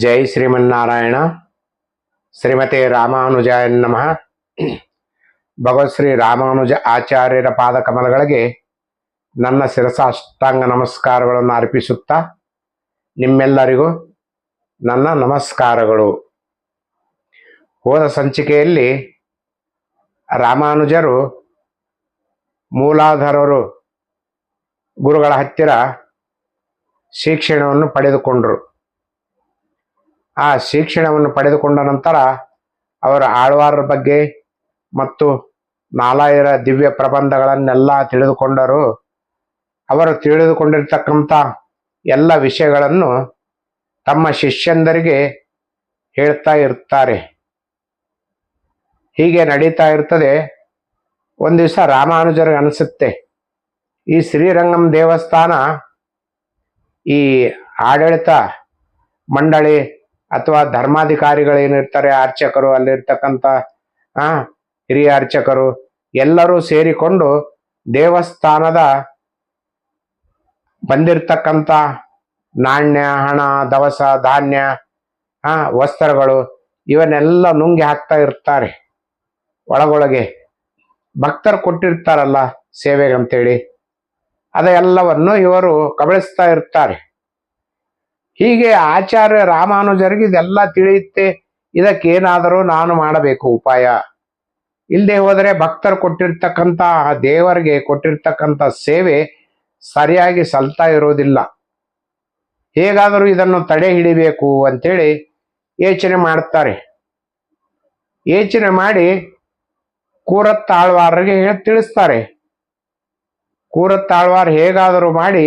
ಜೈ ಶ್ರೀಮನ್ನಾರಾಯಣ. ಶ್ರೀಮತಿ ರಾಮಾನುಜಾಯ ನಮಃ. ಭಗವತ್ ಶ್ರೀ ರಾಮಾನುಜ ಆಚಾರ್ಯರ ಪಾದ ಕಮಲಗಳಿಗೆ ನನ್ನ ಶಿರಸ ಅಷ್ಟಾಂಗ ನಮಸ್ಕಾರಗಳನ್ನು ಅರ್ಪಿಸುತ್ತಾ ನಿಮ್ಮೆಲ್ಲರಿಗೂ ನನ್ನ ನಮಸ್ಕಾರಗಳು. ಹೋದ ಸಂಚಿಕೆಯಲ್ಲಿ ರಾಮಾನುಜರು ಮೂಲಾಧಾರರು ಗುರುಗಳ ಹತ್ತಿರ ಶಿಕ್ಷಣವನ್ನು ಪಡೆದುಕೊಂಡರು. ಆ ಶಿಕ್ಷಣವನ್ನು ಪಡೆದುಕೊಂಡ ನಂತರ ಅವರ ಆಳ್ವಾರರ ಬಗ್ಗೆ ಮತ್ತು ನಾಲಾಯರ ದಿವ್ಯ ಪ್ರಬಂಧಗಳನ್ನೆಲ್ಲ ತಿಳಿದುಕೊಂಡರು. ಅವರು ತಿಳಿದುಕೊಂಡಿರ್ತಕ್ಕಂಥ ಎಲ್ಲ ವಿಷಯಗಳನ್ನು ತಮ್ಮ ಶಿಷ್ಯಂದರಿಗೆ ಹೇಳ್ತಾ ಇರ್ತಾರೆ. ಹೀಗೆ ನಡೀತಾ ಇರ್ತದೆ. ಒಂದು ದಿವಸ ರಾಮಾನುಜರಿಗೆ ಅನಿಸುತ್ತೆ, ಈ ಶ್ರೀರಂಗಂ ದೇವಸ್ಥಾನ ಈ ಆಡಳಿತ ಮಂಡಳಿ ಅಥವಾ ಧರ್ಮಾಧಿಕಾರಿಗಳೇನಿರ್ತಾರೆ ಅರ್ಚಕರು ಅಲ್ಲಿರ್ತಕ್ಕಂಥ, ಆ, ಹಿರಿಯ ಅರ್ಚಕರು ಎಲ್ಲರೂ ಸೇರಿಕೊಂಡು ದೇವಸ್ಥಾನದ ಬಂದಿರತಕ್ಕಂಥ ನಾಣ್ಯ, ಹಣ, ದವಸ, ಧಾನ್ಯ, ಆ, ವಸ್ತ್ರಗಳು ಇವನ್ನೆಲ್ಲ ನುಂಗಿ ಹಾಕ್ತಾ ಇರ್ತಾರೆ. ಒಳಗೊಳಗೆ ಭಕ್ತರು ಕೊಟ್ಟಿರ್ತಾರಲ್ಲ ಸೇವೆಗಂತೇಳಿ, ಅದೆಲ್ಲವನ್ನು ಇವರು ಕಬಳಿಸ್ತಾ ಇರ್ತಾರೆ. ಹೀಗೆ ಆಚಾರ್ಯ ರಾಮಾನುಜರಿಗೆ ಇದೆಲ್ಲ ತಿಳಿಯುತ್ತೆ. ಇದಕ್ಕೇನಾದರೂ ನಾನು ಮಾಡಬೇಕು ಉಪಾಯ. ಇಲ್ಲದೆ ಹೋದರೆ ಭಕ್ತರು ಕೊಟ್ಟಿರ್ತಕ್ಕಂಥ ದೇವರಿಗೆ ಕೊಟ್ಟಿರ್ತಕ್ಕಂಥ ಸೇವೆ ಸರಿಯಾಗಿ ಸಲ್ತಾ ಇರೋದಿಲ್ಲ. ಹೇಗಾದರೂ ಇದನ್ನು ತಡೆ ಹಿಡಿಬೇಕು ಅಂತೇಳಿ ಯೋಚನೆ ಮಾಡ್ತಾರೆ. ಯೋಚನೆ ಮಾಡಿ ಕೂರತ್ತಾಳ್ವಾರರಿಗೆ ಹೇಳಿ ತಿಳಿಸ್ತಾರೆ. ಕೂರತ್ತಾಳ್ವಾರ್ ಹೇಗಾದರೂ ಮಾಡಿ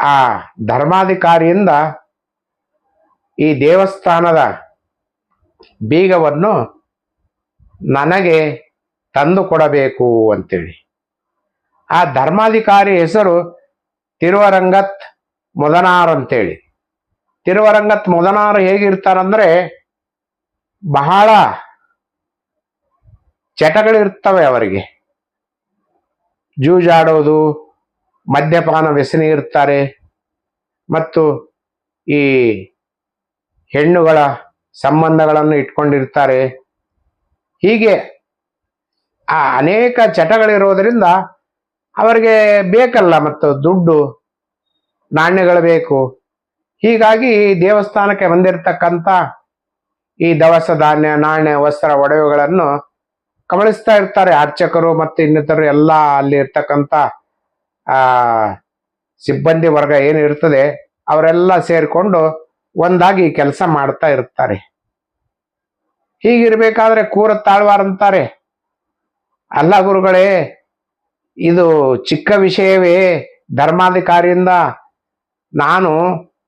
ಆ ಧರ್ಮಾಧಿಕಾರಿಯಿಂದ ಈ ದೇವಸ್ಥಾನದ ಬೀಗವನ್ನು ನನಗೆ ತಂದು ಕೊಡಬೇಕು ಅಂತೇಳಿ. ಆ ಧರ್ಮಾಧಿಕಾರಿ ಹೆಸರು ತಿರುವರಂಗತ್ ಮೊದನಾರ್ ಅಂತೇಳಿ. ತಿರುವರಂಗತ್ ಮೊದನಾರ್ ಹೇಗಿರ್ತಾರಂದ್ರೆ ಬಹಳ ಚಟಗಳಿರ್ತವೆ ಅವರಿಗೆ. ಜೂಜಾಡೋದು ಮದ್ಯಪಾನ ವ್ಯಸನಿ ಇರ್ತಾರೆ. ಮತ್ತು ಈ ಹೆಣ್ಣುಗಳ ಸಂಬಂಧಗಳನ್ನು ಇಟ್ಕೊಂಡಿರ್ತಾರೆ. ಹೀಗೆ ಆ ಅನೇಕ ಚಟಗಳಿರೋದರಿಂದ ಅವರಿಗೆ ಬೇಕಲ್ಲ ಮತ್ತು ದುಡ್ಡು, ನಾಣ್ಯಗಳು ಬೇಕು. ಹೀಗಾಗಿ ದೇವಸ್ಥಾನಕ್ಕೆ ಬಂದಿರತಕ್ಕಂಥ ಈ ದವಸ ಧಾನ್ಯ, ನಾಣ್ಯ, ವಸ್ತ್ರ, ಒಡವೆಗಳನ್ನು ಕಬಳಿಸ್ತಾ ಇರ್ತಾರೆ. ಅರ್ಚಕರು ಮತ್ತು ಇನ್ನಿತರರು ಎಲ್ಲ ಅಲ್ಲಿ ಇರ್ತಕ್ಕಂಥ ಸಿಬ್ಬಂದಿ ವರ್ಗ ಏನು ಇರ್ತದೆ, ಅವರೆಲ್ಲ ಸೇರಿಕೊಂಡು ಒಂದಾಗಿ ಕೆಲಸ ಮಾಡ್ತಾ ಇರ್ತಾರೆ. ಹೀಗಿರ್ಬೇಕಾದ್ರೆ ಕೂರ ತಾಳ್ವಾರಂತಾರೆ. ಅಲ್ಲ ಗುರುಗಳೇ, ಇದು ಚಿಕ್ಕ ವಿಷಯವೇ. ಧರ್ಮಾಧಿಕಾರಿಯಿಂದ ನಾನು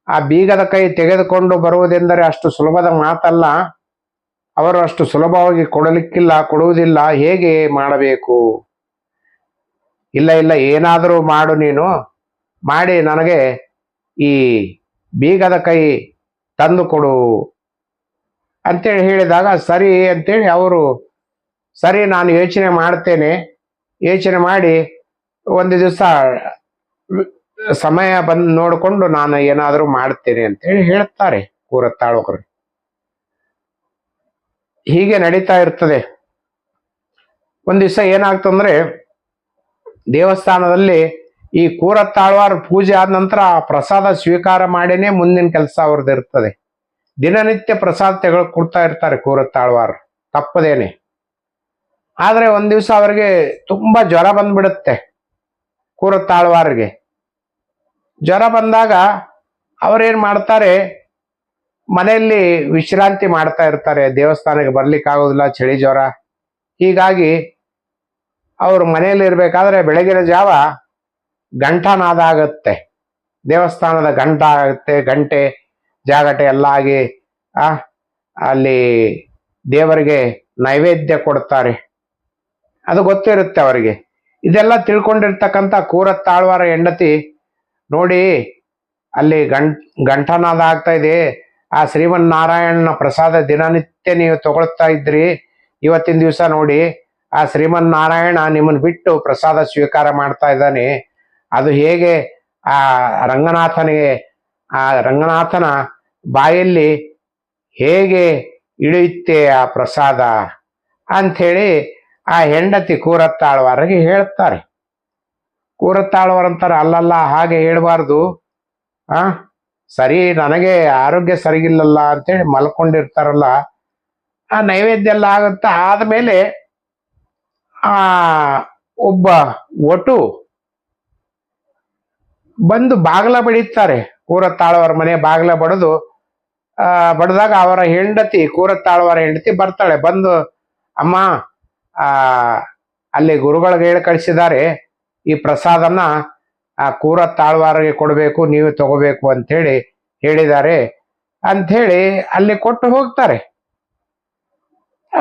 ಆ ಬೀಗದ ಕೈ ತೆಗೆದುಕೊಂಡು ಬರುವುದೆಂದರೆ ಅಷ್ಟು ಸುಲಭದ ಮಾತಲ್ಲ. ಅವರು ಅಷ್ಟು ಸುಲಭವಾಗಿ ಕೊಡಲಿಕ್ಕಿಲ್ಲ, ಕೊಡುವುದಿಲ್ಲ, ಹೇಗೆ ಮಾಡಬೇಕು? ಇಲ್ಲ ಇಲ್ಲ, ಏನಾದರೂ ಮಾಡು ನೀನು. ಮಾಡಿ ನನಗೆ ಈ ಬೀಗದ ಕೈ ತಂದು ಕೊಡು. ಅಂತೇಳಿ ಹೇಳಿದಾಗ, ಸರಿ ಅಂತೇಳಿ ಅವರು, ಸರಿ, ನಾನು ಯೋಚನೆ ಮಾಡ್ತೇನೆ. ಯೋಚನೆ ಮಾಡಿ ಒಂದು ದಿವಸ ಸಮಯ ಬಂದು ನೋಡಿಕೊಂಡು ನಾನು ಏನಾದರೂ ಮಾಡ್ತೇನೆ ಅಂತೇಳಿ ಹೇಳ್ತಾರೆ ಕೂರತ್ತಾಳಕರು. ಹೀಗೆ ನಡೀತಾ ಇರ್ತದೆ. ಒಂದು ದಿವಸ ಏನಾಗ್ತಂದ್ರೆ ದೇವಸ್ಥಾನದಲ್ಲಿ ಈ ಕೂರತ್ತಾಳ್ವಾರ ಪೂಜೆ ಆದ ನಂತರ ಪ್ರಸಾದ ಸ್ವೀಕಾರ ಮಾಡಿನೇ ಮುಂದಿನ ಕೆಲಸ ಅವ್ರದ್ದು ಇರ್ತದೆ. ದಿನನಿತ್ಯ ಪ್ರಸಾದ ತೆಗೆದು ಕೊಡ್ತಾ ಇರ್ತಾರೆ ತಾಳ್ವಾರ ತಪ್ಪದೇನೆ. ಆದರೆ ಒಂದು ದಿವಸ ಅವರಿಗೆ ತುಂಬಾ ಜ್ವರ ಬಂದ್ಬಿಡುತ್ತೆ ಕೂರತ್ತಾಳ್ವಾರಿಗೆ. ಜ್ವರ ಬಂದಾಗ ಅವರೇನು ಮಾಡ್ತಾರೆ, ಮನೆಯಲ್ಲಿ ವಿಶ್ರಾಂತಿ ಮಾಡ್ತಾ ಇರ್ತಾರೆ. ದೇವಸ್ಥಾನಕ್ಕೆ ಬರ್ಲಿಕ್ಕೆ ಆಗೋದಿಲ್ಲ ಚಳಿ ಜ್ವರ. ಹೀಗಾಗಿ ಅವರು ಮನೆಯಲ್ಲಿ ಇರಬೇಕಾದ್ರೆ ಬೆಳಗಿನ ಜಾವ ಗಂಟನಾದ ಆಗುತ್ತೆ ದೇವಸ್ಥಾನದ ಗಂಟ ಆಗುತ್ತೆ ಗಂಟೆ ಜಾಗಟೆ ಎಲ್ಲ ಆಗಿ, ಆ, ಅಲ್ಲಿ ದೇವರಿಗೆ ನೈವೇದ್ಯ ಕೊಡ್ತಾರೆ. ಅದು ಗೊತ್ತಿರುತ್ತೆ ಅವರಿಗೆ. ಇದೆಲ್ಲ ತಿಳ್ಕೊಂಡಿರ್ತಕ್ಕಂಥ ಕೂರ ತಾಳ್ವಾರ ಹೆಂಡತಿ, ನೋಡಿ, ಅಲ್ಲಿ ಗಂಟ್ ಗಂಟನಾದ ಆಗ್ತಾ ಇದೆ. ಆ ಶ್ರೀಮನ್ನಾರಾಯಣನ ಪ್ರಸಾದ ದಿನನಿತ್ಯ ನೀವು ತಗೊಳ್ತಾ ಇದ್ರಿ. ಇವತ್ತಿನ ದಿವಸ ನೋಡಿ ಆ ಶ್ರೀಮನ್ನಾರಾಯಣ ನಿಮ್ಮನ್ನು ಬಿಟ್ಟು ಪ್ರಸಾದ ಸ್ವೀಕಾರ ಮಾಡ್ತಾ ಇದ್ದಾನೆ. ಅದು ಹೇಗೆ ಆ ರಂಗನಾಥನಿಗೆ, ಆ ರಂಗನಾಥನ ಬಾಯಲ್ಲಿ ಹೇಗೆ ಇಳಿಯುತ್ತೆ ಆ ಪ್ರಸಾದ ಅಂಥೇಳಿ ಆ ಹೆಂಡತಿ ಕೂರತ್ತಾಳ್ವಾರಿಗೆ ಹೇಳ್ತಾರೆ. ಕೂರತ್ತಾಳ್ವಾರಂತಾರೆ, ಅಲ್ಲಲ್ಲ, ಹಾಗೆ ಹೇಳಬಾರ್ದು. ಆ? ಸರಿ, ನನಗೆ ಆರೋಗ್ಯ ಸರಿಗಿಲ್ಲಲ್ಲ ಅಂತೇಳಿ ಮಲ್ಕೊಂಡಿರ್ತಾರಲ್ಲ. ಆ ನೈವೇದ್ಯ ಎಲ್ಲ ಆಗುತ್ತಾ? ಆದ್ಮೇಲೆ ಆ ಒಬ್ಬ ಒಟು ಬಂದು ಬಾಗ್ಲ ಬಡಿತಾರೆ ಕೂರತ್ತಾಳವರ ಮನೆ ಬಾಗ್ಲ ಬಡದು, ಆ, ಬಡದಾಗ ಅವರ ಹೆಂಡತಿ, ಕೂರತ್ತಾಳವರ ಹೆಂಡತಿ ಬರ್ತಾಳೆ. ಬಂದು, ಅಮ್ಮ, ಆ, ಅಲ್ಲಿ ಗುರುಗಳಿಗೆ ಹೇಳಿ ಕಳಿಸಿದ್ದಾರೆ. ಈ ಪ್ರಸಾದನ, ಆ ಕೂರ ತಾಳ್ವಾರಿಗೆ ಕೊಡಬೇಕು, ನೀವು ತಗೋಬೇಕು ಅಂತೇಳಿ ಹೇಳಿದ್ದಾರೆ. ಅಂಥೇಳಿ ಅಲ್ಲಿ ಕೊಟ್ಟು ಹೋಗ್ತಾರೆ.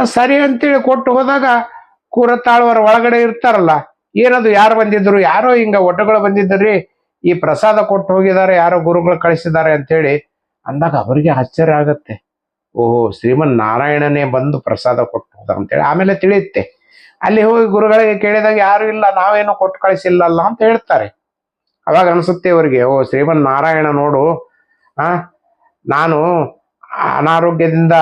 ಸರಿ ಅಂತೇಳಿ ಕೊಟ್ಟು ಹೋದಾಗ ಕೂರ ತಾಳುವರ ಒಳಗಡೆ ಇರ್ತಾರಲ್ಲ, ಏನದು ಯಾರು ಬಂದಿದ್ರು, ಯಾರೋ ಹಿಂಗ ಒಟ್ಟಗಳು ಬಂದಿದ್ದರಿ ಈ ಪ್ರಸಾದ ಕೊಟ್ಟು ಹೋಗಿದ್ದಾರೆ, ಯಾರೋ ಗುರುಗಳು ಕಳಿಸಿದ್ದಾರೆ ಅಂತೇಳಿ ಅಂದಾಗ ಅವರಿಗೆ ಆಶ್ಚರ್ಯ ಆಗತ್ತೆ. ಓಹೋ ಶ್ರೀಮನ್ ನಾರಾಯಣನೇ ಬಂದು ಪ್ರಸಾದ ಕೊಟ್ಟು ಹೋದ ಅಂತೇಳಿ ಆಮೇಲೆ ತಿಳಿಯುತ್ತೆ. ಅಲ್ಲಿ ಹೋಗಿ ಗುರುಗಳಿಗೆ ಕೇಳಿದಾಗ, ಯಾರು ಇಲ್ಲ, ನಾವೇನು ಕೊಟ್ಟು ಕಳಿಸಿಲ್ಲಲ್ಲ ಅಂತ ಹೇಳ್ತಾರೆ. ಅವಾಗ ಅನ್ಸುತ್ತೆ ಅವರಿಗೆ, ಓ ಶ್ರೀಮನ್ ನಾರಾಯಣ ನೋಡು, ಆ, ನಾನು ಅನಾರೋಗ್ಯದಿಂದ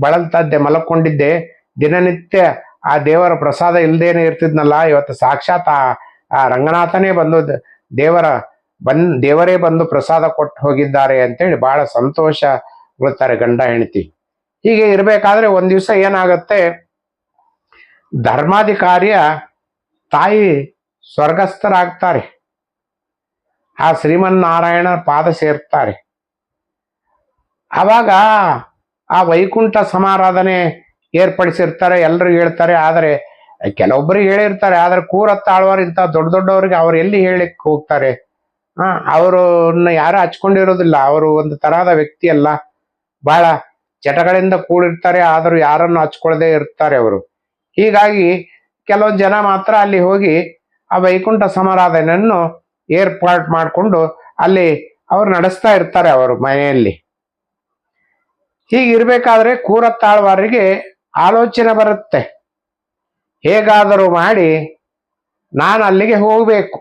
ಬಳಲ್ತಾ ಇದ್ದೆ ಮಲಕೊಂಡಿದ್ದೆ, ದಿನನಿತ್ಯ ಆ ದೇವರ ಪ್ರಸಾದ ಇಲ್ದೇನೆ ಇರ್ತಿದ್ನಲ್ಲ, ಇವತ್ತು ಸಾಕ್ಷಾತ್ ಆ ರಂಗನಾಥನೇ ಬಂದು ದೇವರ ಬನ್ ದೇವರೇ ಬಂದು ಪ್ರಸಾದ ಕೊಟ್ಟು ಹೋಗಿದ್ದಾರೆ ಅಂತೇಳಿ ಬಹಳ ಸಂತೋಷ ಗೊಳ್ತಾರೆ ಗಂಡ ಹೆಂಡತಿ. ಹೀಗೆ ಇರಬೇಕಾದ್ರೆ ಒಂದ್ ದಿವಸ ಏನಾಗತ್ತೆ, ಧರ್ಮಾಧಿಕಾರಿಯ ತಾಯಿ ಸ್ವರ್ಗಸ್ಥರಾಗ್ತಾರೆ. ಆ ಶ್ರೀಮನ್ನಾರಾಯಣ ಪಾದ ಸೇರ್ತಾರೆ. ಅವಾಗ ಆ ವೈಕುಂಠ ಸಮಾರಾಧನೆ ಏರ್ಪಡಿಸಿರ್ತಾರೆ ಎಲ್ಲರೂ ಹೇಳ್ತಾರೆ, ಆದರೆ ಕೆಲವೊಬ್ಬರಿಗೆ ಹೇಳಿರ್ತಾರೆ, ಆದ್ರೆ ಕೂರತ್ತಾಳ್ವಾರ ಇಂಥ ದೊಡ್ಡ ದೊಡ್ಡವ್ರಿಗೆ ಅವ್ರು ಎಲ್ಲಿ ಹೇಳಿಕ್ ಹೋಗ್ತಾರೆ? ಹಾ, ಅವರನ್ನ ಯಾರು ಹಚ್ಕೊಂಡಿರೋದಿಲ್ಲ. ಅವರು ಒಂದು ತರಹದ ವ್ಯಕ್ತಿ ಅಲ್ಲ. ಬಹಳ ಚಟಗಳಿಂದ ಕೂಡಿರ್ತಾರೆ, ಆದರೂ ಯಾರನ್ನು ಹಚ್ಕೊಳ್ಳದೆ ಇರ್ತಾರೆ ಅವರು. ಹೀಗಾಗಿ ಕೆಲವೊಂದು ಜನ ಮಾತ್ರ ಅಲ್ಲಿ ಹೋಗಿ ಆ ವೈಕುಂಠ ಸಮಾರಾಧನೆಯನ್ನು ಏರ್ಪಾಟ್ ಮಾಡಿಕೊಂಡು ಅಲ್ಲಿ ಅವ್ರು ನಡೆಸ್ತಾ ಇರ್ತಾರೆ ಅವರು ಮನೆಯಲ್ಲಿ. ಹೀಗಿರ್ಬೇಕಾದ್ರೆ ಕೂರತ್ತಾಳ್ವಾರಿಗೆ ಆಲೋಚನೆ ಬರುತ್ತೆ. ಹೇಗಾದರೂ ಮಾಡಿ ನಾನು ಅಲ್ಲಿಗೆ ಹೋಗಬೇಕು.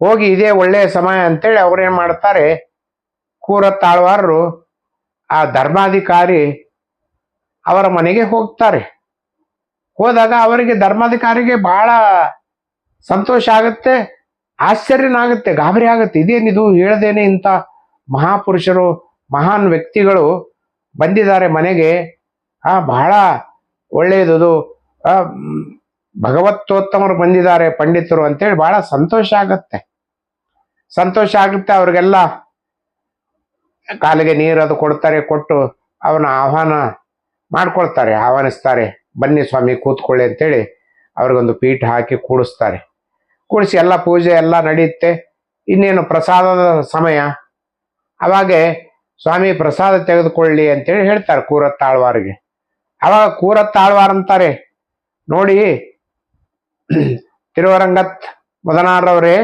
ಹೋಗಿ ಇದೇ ಒಳ್ಳೆಯ ಸಮಯ ಅಂತೇಳಿ ಅವ್ರೇನು ಮಾಡ್ತಾರೆ? ಕೂರತ್ತಾಳ್ವಾರರು ಆ ಧರ್ಮಾಧಿಕಾರಿ ಅವರ ಮನೆಗೆ ಹೋಗ್ತಾರೆ. ಹೋದಾಗ ಅವರಿಗೆ ಧರ್ಮಾಧಿಕಾರಿಗೆ ಬಹಳ ಸಂತೋಷ ಆಗುತ್ತೆ ಆಶ್ಚರ್ಯನಾಗುತ್ತೆ ಗಾಬರಿ ಆಗುತ್ತೆ. ಇದೇನಿದು ಹೇಳ್ದೇನೆ ಇಂಥ ಮಹಾಪುರುಷರು, ಮಹಾನ್ ವ್ಯಕ್ತಿಗಳು ಬಂದಿದ್ದಾರೆ ಮನೆಗೆ. ಆ, ಬಹಳ ಒಳ್ಳೆಯದು ಭಗವತ್ತೋತ್ತಮರು ಬಂದಿದ್ದಾರೆ ಪಂಡಿತರು ಅಂತೇಳಿ ಬಹಳ ಸಂತೋಷ ಆಗತ್ತೆ. ಸಂತೋಷ ಆಗುತ್ತೆ, ಅವ್ರಿಗೆಲ್ಲ ಕಾಲಿಗೆ ನೀರು ಅದು ಕೊಡ್ತಾರೆ, ಕೊಟ್ಟು ಅವನ ಆಹ್ವಾನ ಮಾಡ್ಕೊಳ್ತಾರೆ, ಆಹ್ವಾನಿಸ್ತಾರೆ, ಬನ್ನಿ ಸ್ವಾಮಿ ಕೂತ್ಕೊಳ್ಳಿ ಅಂತೇಳಿ ಅವ್ರಿಗೊಂದು ಪೀಠ ಹಾಕಿ ಕೂಡಿಸ್ತಾರೆ. ಕೂಡಿಸಿ ಎಲ್ಲ ಪೂಜೆ ಎಲ್ಲ ನಡೆಯುತ್ತೆ. ಇನ್ನೇನು ಪ್ರಸಾದದ ಸಮಯ. ಅವಾಗೆ ಸ್ವಾಮಿ ಪ್ರಸಾದ ತೆಗೆದುಕೊಳ್ಳಿ ಅಂತೇಳಿ ಹೇಳ್ತಾರೆ, ಕೂರತ್ತಾಳ್ವಾರಿಗೆ. ಅವಾಗ ಅಂತಾರೆ ನೋಡಿ, ತಿರುವರಂಗತ್ ಮೊದನಾರವ್ರೆ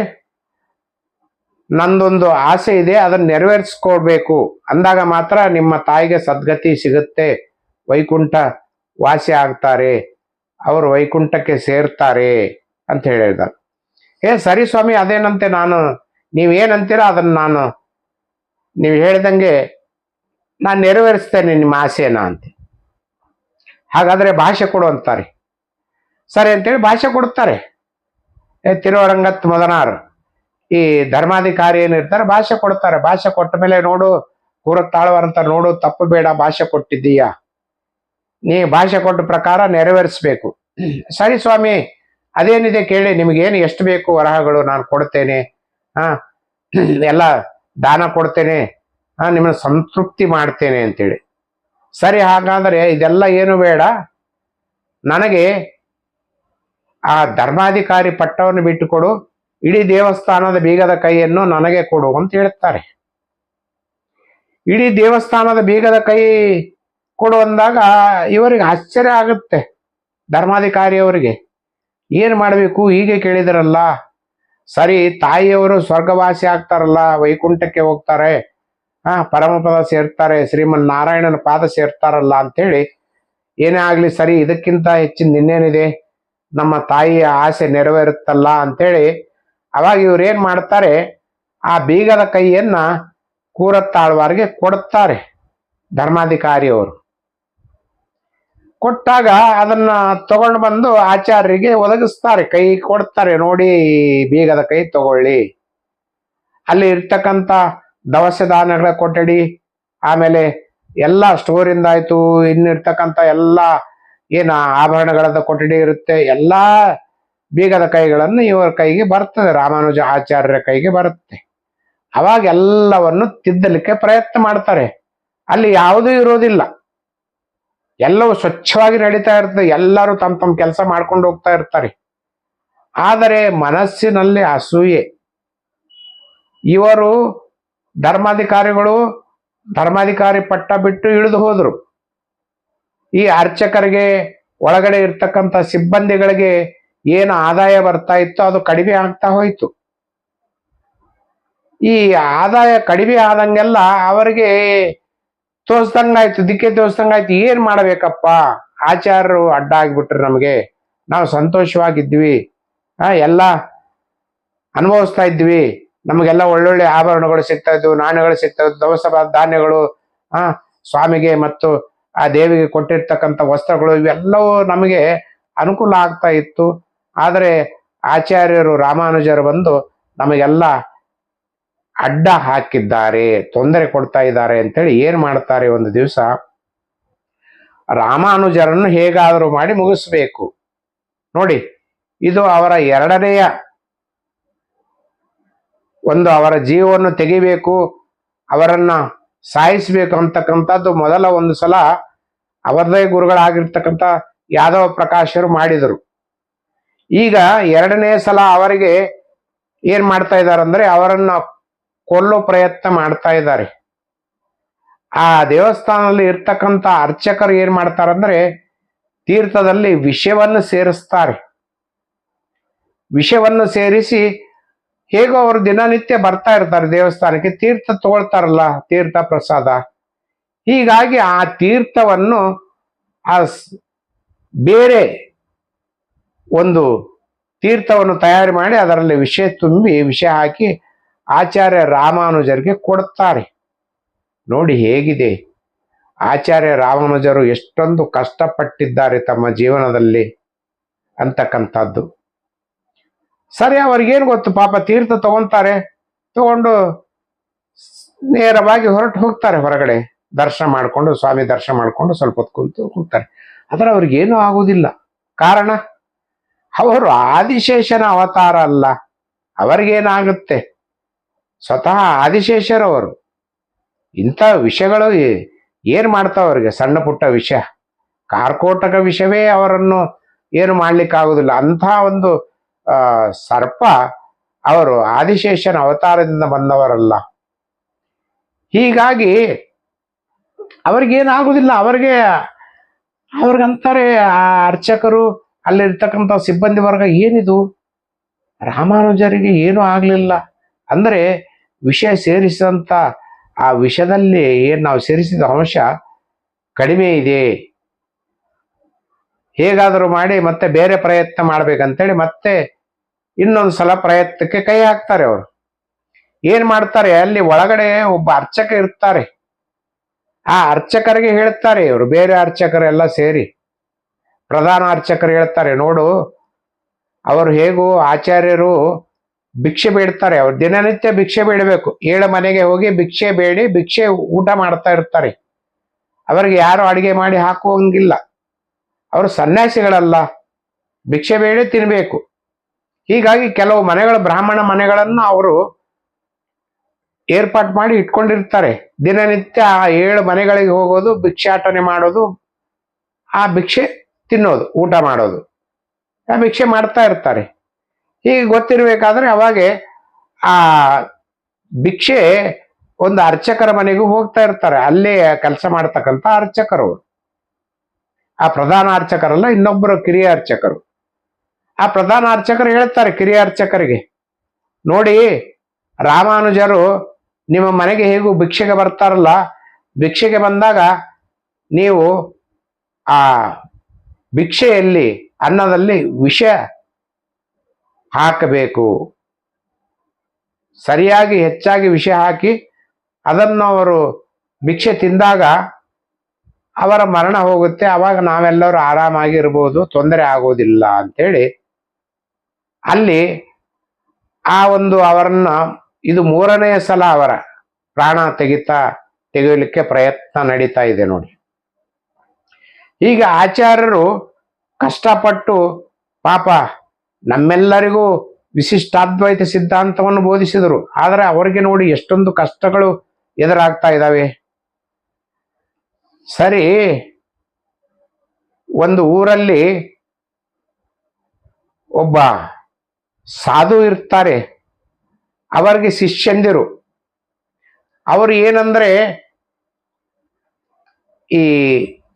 ನಂದೊಂದು ಆಸೆ ಇದೆ, ಅದನ್ನ ನೆರವೇರಿಸ್ಕೊಡ್ಬೇಕು. ಅಂದಾಗ ಮಾತ್ರ ನಿಮ್ಮ ತಾಯಿಗೆ ಸದ್ಗತಿ ಸಿಗುತ್ತೆ. ವೈಕುಂಠ ವಾಸಿ ಆಗ್ತಾರೆ. ಅವರು ವೈಕುಂಠಕ್ಕೆ ಸೇರ್ತಾರೆ ಅಂತ ಹೇಳಿದ ಏ ಸರಿ ಸ್ವಾಮಿ ಅದೇನಂತೆ ನಾನು, ನೀವೇನಂತೀರ ಅದನ್ನ ನಾನು, ನೀವು ಹೇಳಿದಂಗೆ ನಾನು ನೆರವೇರಿಸ್ತೇನೆ ನಿಮ್ಮ ಆಸೆನ ಅಂತ. ಹಾಗಾದ್ರೆ ಭಾಷೆ ಕೊಡು ಅಂತಾರೆ. ಸರಿ ಅಂತೇಳಿ ಭಾಷೆ ಕೊಡುತ್ತಾರೆ. ತಿರುವರಂಗತ್ ಮೊದನಾರ್ ಈ ಧರ್ಮಾಧಿಕಾರಿ ಏನಿರ್ತಾರೆ ಭಾಷೆ ಕೊಡ್ತಾರೆ. ಭಾಷೆ ಕೊಟ್ಟ ಮೇಲೆ ನೋಡು ಕೂರತ್ತಾಳ್ವಾರ್ ಅಂತ ನೋಡು, ತಪ್ಪು ಬೇಡ, ಭಾಷೆ ಕೊಟ್ಟಿದ್ದೀಯಾ? ನೀ ಭಾಷೆ ಕೊಟ್ಟ ಪ್ರಕಾರ ನೆರವೇರಿಸ್ಬೇಕು. ಸರಿ ಸ್ವಾಮಿ, ಅದೇನಿದೆ ಕೇಳಿ, ನಿಮಗೇನು ಎಷ್ಟು ಬೇಕು ವರಹಗಳು ನಾನು ಕೊಡ್ತೇನೆ? ಹಾ, ಎಲ್ಲ ದಾನ ಕೊಡ್ತೇನೆ. ಹಾ, ನಿಮ್ಮನ್ನ ಸಂತೃಪ್ತಿ ಮಾಡ್ತೇನೆ ಅಂತೇಳಿ. ಸರಿ ಹಾಗಾದರೆ ಇದೆಲ್ಲ ಏನು ಬೇಡ? ನನಗೆ ಆ ಧರ್ಮಾಧಿಕಾರಿ ಪಟ್ಟವನ್ನು ಬಿಟ್ಟುಕೊಡು, ಇಡೀ ದೇವಸ್ಥಾನದ ಬೀಗದ ಕೈಯನ್ನು ನನಗೆ ಕೊಡು ಅಂತ ಹೇಳುತ್ತಾರೆ ಇಡೀ ದೇವಸ್ಥಾನದ ಬೀಗದ ಕೈ ಕೊಡು ಅಂದಾಗ ಇವರಿಗೆ ಆಶ್ಚರ್ಯ ಆಗುತ್ತೆ ಧರ್ಮಾಧಿಕಾರಿಯವರಿಗೆ ಏನು ಮಾಡಬೇಕು? ಹೀಗೆ ಕೇಳಿದರಲ್ಲ, ಸರಿ ತಾಯಿಯವರು ಸ್ವರ್ಗವಾಸಿ ಆಗ್ತಾರಲ್ಲ, ವೈಕುಂಠಕ್ಕೆ ಹೋಗ್ತಾರೆ ಹಾ ಪರಮಪದ ಸೇರ್ತಾರೆ, ಶ್ರೀಮನ್ ನಾರಾಯಣನ ಪಾದ ಸೇರ್ತಾರಲ್ಲ ಅಂತೇಳಿ ಏನೇ ಆಗ್ಲಿ ಸರಿ, ಇದಕ್ಕಿಂತ ಹೆಚ್ಚಿನ ಇನ್ನೇನಿದೆ? ನಮ್ಮ ತಾಯಿಯ ಆಸೆ ನೆರವೇರುತ್ತಲ್ಲ ಅಂತೇಳಿ ಅವಾಗ ಇವ್ರು ಏನ್ ಮಾಡ್ತಾರೆ? ಆ ಬೀಗದ ಕೈಯನ್ನ ಕೂರತ್ತಾಳ್ವಾರ್ಗೆ ಕೊಡುತ್ತಾರೆ ಧರ್ಮಾಧಿಕಾರಿಯವರು. ಕೊಟ್ಟಾಗ ಅದನ್ನ ತಗೊಂಡು ಬಂದು ಆಚಾರ್ಯರಿಗೆ ಒದಗಿಸ್ತಾರೆ, ಕೈ ಕೊಡ್ತಾರೆ, ನೋಡಿ ಬೀಗದ ಕೈ ತಗೊಳ್ಳಿ. ಅಲ್ಲಿ ಇರ್ತಕ್ಕಂಥ ದವಸ ಧಾನ್ಯಗಳ ಕೊಠಡಿ, ಆಮೇಲೆ ಎಲ್ಲ ಸ್ಟೋರಿಂದ ಆಯ್ತು, ಇನ್ನಿರ್ತಕ್ಕಂಥ ಎಲ್ಲ ಏನು ಆಭರಣಗಳದ ಕೊಠಡಿ ಇರುತ್ತೆ, ಎಲ್ಲಾ ಬೀಗದ ಕೈಗಳನ್ನು ಇವರ ಕೈಗೆ ಬರ್ತದೆ, ರಾಮಾನುಜ ಆಚಾರ್ಯರ ಕೈಗೆ ಬರುತ್ತೆ. ಅವಾಗ ಎಲ್ಲವನ್ನು ತಿದ್ದಲಿಕ್ಕೆ ಪ್ರಯತ್ನ ಮಾಡ್ತಾರೆ. ಅಲ್ಲಿ ಯಾವುದೂ ಇರೋದಿಲ್ಲ. ಎಲ್ಲವೂ ಸ್ವಚ್ಛವಾಗಿ ನಡೀತಾ ಇರ್ತದೆ, ಎಲ್ಲರೂ ತಮ್ಮ ತಮ್ಮ ಕೆಲಸ ಮಾಡ್ಕೊಂಡು ಹೋಗ್ತಾ ಇರ್ತಾರೆ. ಆದರೆ ಮನಸ್ಸಿನಲ್ಲಿ ಅಸೂಯೆ. ಇವರು ಧರ್ಮಾಧಿಕಾರಿಗಳು ಧರ್ಮಾಧಿಕಾರಿ ಪಟ್ಟ ಬಿಟ್ಟು ಇಳಿದು ಹೋದರು. ಈ ಅರ್ಚಕರಿಗೆ ಒಳಗಡೆ ಇರ್ತಕ್ಕಂಥ ಸಿಬ್ಬಂದಿಗಳಿಗೆ ಏನು ಆದಾಯ ಬರ್ತಾ ಇತ್ತು ಅದು ಕಡಿಮೆ ಆಗ್ತಾ ಹೋಯಿತು. ಈ ಆದಾಯ ಕಡಿಮೆ ಆದಂಗೆಲ್ಲ ಅವರಿಗೆ ತೋರಿಸ್ದಂಗಾಯ್ತು ದಿಕ್ಕೆ ತೋರಿಸ್ದಂಗಾಯ್ತು ಏನು ಮಾಡಬೇಕಪ್ಪ? ಆಚಾರ್ಯರು ಅಡ್ಡ ಆಗಿಬಿಟ್ರು ನಮಗೆ. ನಾವು ಸಂತೋಷವಾಗಿದ್ವಿ. ಎಲ್ಲ ಅನುಭವಿಸ್ತಾ ಇದ್ವಿ. ನಮಗೆಲ್ಲ ಒಳ್ಳೊಳ್ಳೆ ಆಭರಣಗಳು ಸಿಗ್ತಾ ಇದ್ವು ನಾಣ್ಯಗಳು ಸಿಗ್ತಾ ಇದ್ವು ದವಸ ಧಾನ್ಯಗಳು, ಆ, ಸ್ವಾಮಿಗೆ ಮತ್ತು ಆ ದೇವಿಗೆ ಕೊಟ್ಟಿರ್ತಕ್ಕಂಥ ವಸ್ತ್ರಗಳು ಇವೆಲ್ಲವೂ ನಮಗೆ ಅನುಕೂಲ ಆಗ್ತಾ ಇತ್ತು. ಆದರೆ ಆಚಾರ್ಯರು, ರಾಮಾನುಜರು ಬಂದು ನಮಗೆಲ್ಲ ಅಡ್ಡ ಹಾಕಿದ್ದಾರೆ, ತೊಂದರೆ ಕೊಡ್ತಾ ಇದ್ದಾರೆ ಅಂತೇಳಿ ಏನು ಮಾಡ್ತಾರೆ ಒಂದು ದಿವಸ? ರಾಮಾನುಜರನ್ನು ಹೇಗಾದರೂ ಮಾಡಿ ಮುಗಿಸ್ಬೇಕು. ನೋಡಿ, ಇದು ಅವರ ಎರಡನೆಯ ಒಂದು ಅವರ ಜೀವವನ್ನು ತೆಗಿಬೇಕು, ಅವರನ್ನ ಸಾಯಿಸಬೇಕು ಅಂತಕ್ಕಂಥದ್ದು ಮೊದಲ ಒಂದು ಸಲ ಅವರದೇ ಗುರುಗಳಾಗಿರ್ತಕ್ಕಂಥ ಯಾದವ ಪ್ರಕಾಶರು ಮಾಡಿದರು. ಈಗ ಎರಡನೇ ಸಲ ಅವರಿಗೆ ಏನ್ ಮಾಡ್ತಾ ಇದ್ದಾರೆ ಅಂದ್ರೆ ಅವರನ್ನ ಕೊಲ್ಲೋ ಪ್ರಯತ್ನ ಮಾಡ್ತಾ ಇದ್ದಾರೆ. ಆ ದೇವಸ್ಥಾನದಲ್ಲಿ ಇರ್ತಕ್ಕಂಥ ಅರ್ಚಕರು ಏನ್ ಮಾಡ್ತಾರಂದ್ರೆ ತೀರ್ಥದಲ್ಲಿ ವಿಷವನ್ನು ಸೇರಿಸ್ತಾರೆ. ವಿಷವನ್ನು ಸೇರಿಸಿ ಹೇಗೋ ಅವರು ದಿನನಿತ್ಯ ಬರ್ತಾ ಇರ್ತಾರೆ ದೇವಸ್ಥಾನಕ್ಕೆ, ತೀರ್ಥ ತಗೊಳ್ತಾರಲ್ಲ, ತೀರ್ಥ ಪ್ರಸಾದ. ಹೀಗಾಗಿ ಆ ತೀರ್ಥವನ್ನು ಆ ಬೇರೆ ಒಂದು ತೀರ್ಥವನ್ನು ತಯಾರು ಮಾಡಿ ಅದರಲ್ಲಿ ವಿಷಯ ತುಂಬಿ, ವಿಷ ಹಾಕಿ ಆಚಾರ್ಯ ರಾಮಾನುಜರಿಗೆ ಕೊಡುತ್ತಾರೆ ನೋಡಿ ಹೇಗಿದೆ. ಆಚಾರ್ಯ ರಾಮಾನುಜರು ಎಷ್ಟೊಂದು ಕಷ್ಟಪಟ್ಟಿದ್ದಾರೆ ತಮ್ಮ ಜೀವನದಲ್ಲಿ ಅಂತಕ್ಕಂಥದ್ದು. ಸರಿ, ಅವ್ರಿಗೇನು ಗೊತ್ತು? ಪಾಪ ತೀರ್ಥ ತಗೊಂತಾರೆ. ತಗೊಂಡು ನೇರವಾಗಿ ಹೊರಟು ಹೋಗ್ತಾರೆ ಹೊರಗಡೆ. ದರ್ಶನ ಮಾಡಿಕೊಂಡು, ಸ್ವಾಮಿ ದರ್ಶನ ಮಾಡಿಕೊಂಡು ಸ್ವಲ್ಪ ಹೊತ್ತು ಕುಂತು ಹೋಗ್ತಾರೆ. ಆದರೆ ಅವ್ರಿಗೇನು ಆಗುವುದಿಲ್ಲ ಕಾರಣ, ಅವರು ಆದಿಶೇಷನ ಅವತಾರ ಅಲ್ಲ. ಅವರಿಗೇನಾಗುತ್ತೆ? ಸ್ವತಃ ಆದಿಶೇಷರವರು. ಇಂಥ ವಿಷಯಗಳು ಏನು ಮಾಡ್ತಾವ ಅವ್ರಿಗೆ? ಸಣ್ಣ ಪುಟ್ಟ ವಿಷಯ. ಕಾರ್ಕೋಟಕ ವಿಷಯವೇ ಅವರನ್ನು ಏನು ಮಾಡಲಿಕ್ಕಾಗುವುದಿಲ್ಲ ಅಂಥ ಒಂದು ಸರ್ಪ ಅವರು ಆದಿಶೇಷನ ಅವತಾರದಿಂದ ಬಂದವರಲ್ಲ. ಹೀಗಾಗಿ ಅವ್ರಿಗೇನಾಗುದಿಲ್ಲ, ಅವ್ರಿಗೆ ಅವ್ರಿಗಂತಾರೆ ಆ ಅರ್ಚಕರು ಅಲ್ಲಿರ್ತಕ್ಕಂಥ ಸಿಬ್ಬಂದಿ ವರ್ಗ ಏನಿದು? ರಾಮಾನುಜರಿಗೆ ಏನೂ ಆಗ್ಲಿಲ್ಲ. ಅಂದ್ರೆ ವಿಷಯ ಸೇರಿಸಿದಂತ ಆ ವಿಷದಲ್ಲಿ ಏನು ನಾವು ಸೇರಿಸಿದ ಅಂಶ ಕಡಿಮೆ ಇದೆ. ಹೇಗಾದರೂ ಮಾಡಿ ಮತ್ತೆ ಬೇರೆ ಪ್ರಯತ್ನ ಮಾಡ್ಬೇಕಂತೇಳಿ ಮತ್ತೆ ಇನ್ನೊಂದು ಸಲ ಪ್ರಯತ್ನಕ್ಕೆ ಕೈ ಹಾಕ್ತಾರೆ ಅವರು. ಏನ್ ಮಾಡ್ತಾರೆ? ಅಲ್ಲಿ ಒಳಗಡೆ ಒಬ್ಬ ಅರ್ಚಕ ಇರ್ತಾರೆ. ಆ ಅರ್ಚಕರಿಗೆ ಹೇಳ್ತಾರೆ, ಇವರು ಬೇರೆ ಅರ್ಚಕರೆಲ್ಲ ಸೇರಿ. ಪ್ರಧಾನ ಅರ್ಚಕರು ಹೇಳ್ತಾರೆ, ನೋಡು, ಅವರು ಹೇಗೂ ಆಚಾರ್ಯರು ಭಿಕ್ಷೆ ಬೇಡ್ತಾರೆ, ಅವ್ರು ದಿನನಿತ್ಯ ಭಿಕ್ಷೆ ಬೇಡಬೇಕು. ಏಳು ಮನೆಗೆ ಹೋಗಿ ಭಿಕ್ಷೆ ಬೇಡಿ, ಭಿಕ್ಷೆ ಊಟ ಮಾಡ್ತಾ ಇರ್ತಾರೆ. ಅವರಿಗೆ ಯಾರು ಅಡಿಗೆ ಮಾಡಿ ಹಾಕುವಂಗಿಲ್ಲ. ಅವರು ಸನ್ಯಾಸಿಗಳಲ್ಲ. ಭಿಕ್ಷೆ ಬೇಡಿ ತಿನ್ಬೇಕು. ಹೀಗಾಗಿ ಕೆಲವು ಮನೆಗಳ ಬ್ರಾಹ್ಮಣ ಮನೆಗಳನ್ನು ಅವರು ಏರ್ಪಾಟ್ ಮಾಡಿ ಇಟ್ಕೊಂಡಿರ್ತಾರೆ. ದಿನನಿತ್ಯ ಆ ಏಳು ಮನೆಗಳಿಗೆ ಹೋಗೋದು, ಭಿಕ್ಷಾಟನೆ ಮಾಡೋದು, ಆ ಭಿಕ್ಷೆ ತಿನ್ನೋದು, ಊಟ ಮಾಡೋದು. ಆ ಭಿಕ್ಷೆ ಮಾಡ್ತಾ ಇರ್ತಾರೆ. ಹೀಗೆ ಗೊತ್ತಿರಬೇಕಾದ್ರೆ ಅವಾಗೆ ಆ ಭಿಕ್ಷೆ ಒಂದು ಅರ್ಚಕರ ಮನೆಗೂ ಹೋಗ್ತಾ ಇರ್ತಾರೆ. ಅಲ್ಲೇ ಕೆಲಸ ಮಾಡ್ತಕ್ಕಂಥ ಅರ್ಚಕರು. ಆ ಪ್ರಧಾನ ಅರ್ಚಕರಲ್ಲ, ಇನ್ನೊಬ್ಬರು ಕಿರಿಯ ಅರ್ಚಕರು. ಆ ಪ್ರಧಾನ ಅರ್ಚಕರು ಹೇಳ್ತಾರೆ, ಕಿರಿಯ ಅರ್ಚಕರಿಗೆ. ನೋಡಿ, ರಾಮಾನುಜರು ನಿಮ್ಮ ಮನೆಗೆ ಹೇಗೂ ಭಿಕ್ಷೆಗೆ ಬರ್ತಾರಲ್ಲ? ಭಿಕ್ಷೆಗೆ ಬಂದಾಗ ನೀವು ಆ ಭಿಕ್ಷೆಯಲ್ಲಿ, ಅನ್ನದಲ್ಲಿ ವಿಷ ಹಾಕಬೇಕು. ಸರಿಯಾಗಿ ಹೆಚ್ಚಾಗಿ ವಿಷ ಹಾಕಿ ಅದನ್ನು ಅವರು ಭಿಕ್ಷೆ ತಿಂದಾಗ ಅವರ ಮರಣ ಹೋಗುತ್ತೆ. ಅವಾಗ ನಾವೆಲ್ಲರೂ ಆರಾಮಾಗಿರ್ಬೋದು, ತೊಂದರೆ ಆಗೋದಿಲ್ಲ ಅಲ್ಲಿ ಆ ಒಂದು ಅವರನ್ನ ಇದು ಮೂರನೆಯ ಸಲ ಅವರ ಪ್ರಾಣ ತೆಗಿತಾ ತೆಗೆಯಲಿಕ್ಕೆ ಪ್ರಯತ್ನ ನಡೀತಾ ಇದೆ ನೋಡಿ. ಈಗ ಆಚಾರ್ಯರು ಕಷ್ಟಪಟ್ಟು ಪಾಪ ನಮ್ಮೆಲ್ಲರಿಗೂ ವಿಶಿಷ್ಟಾದ್ವೈತ ಸಿದ್ಧಾಂತವನ್ನು ಬೋಧಿಸಿದರು. ಆದರೆ ಅವರಿಗೆ ನೋಡಿ ಎಷ್ಟೊಂದು ಕಷ್ಟಗಳು ಎದುರಾಗ್ತಾ ಇದ್ದಾವೆ. ಸರಿ, ಒಂದು ಊರಲ್ಲಿ ಒಬ್ಬ ಸಾಧು ಇರ್ತಾರೆ. ಅವರಿಗೆ ಶಿಷ್ಯಂದಿರು. ಅವರು ಏನಂದ್ರೆ, ಈ